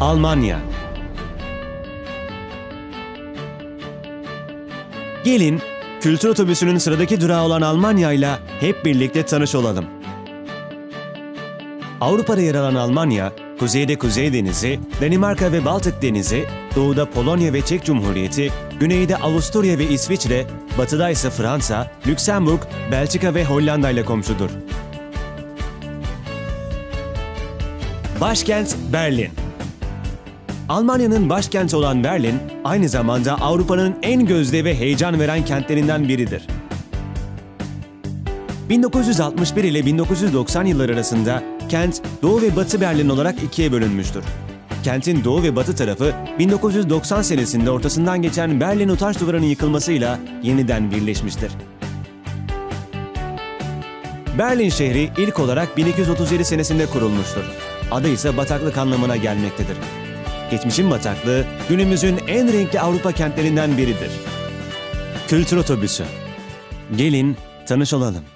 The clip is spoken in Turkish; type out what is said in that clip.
Almanya Gelin, kültür otobüsünün sıradaki durağı olan Almanya ile hep birlikte tanış olalım. Avrupa'da yer alan Almanya, kuzeyde Kuzey Denizi, Danimarka ve Baltık Denizi, doğuda Polonya ve Çek Cumhuriyeti, güneyde Avusturya ve İsviçre, batıda ise Fransa, Lüksemburg, Belçika ve Hollanda ile komşudur. Başkent Berlin. Almanya'nın başkenti olan Berlin, aynı zamanda Avrupa'nın en gözde ve heyecan veren kentlerinden biridir. 1961 ile 1990 yılları arasında kent Doğu ve Batı Berlin olarak ikiye bölünmüştür. Kentin doğu ve batı tarafı 1990 senesinde ortasından geçen Berlin Utanç Duvarı'nın yıkılmasıyla yeniden birleşmiştir. Berlin şehri ilk olarak 1237 senesinde kurulmuştur. Adı ise bataklık anlamına gelmektedir. Geçmişin bataklığı günümüzün en renkli Avrupa kentlerinden biridir. Kültür Otobüsü. Gelin tanış olalım.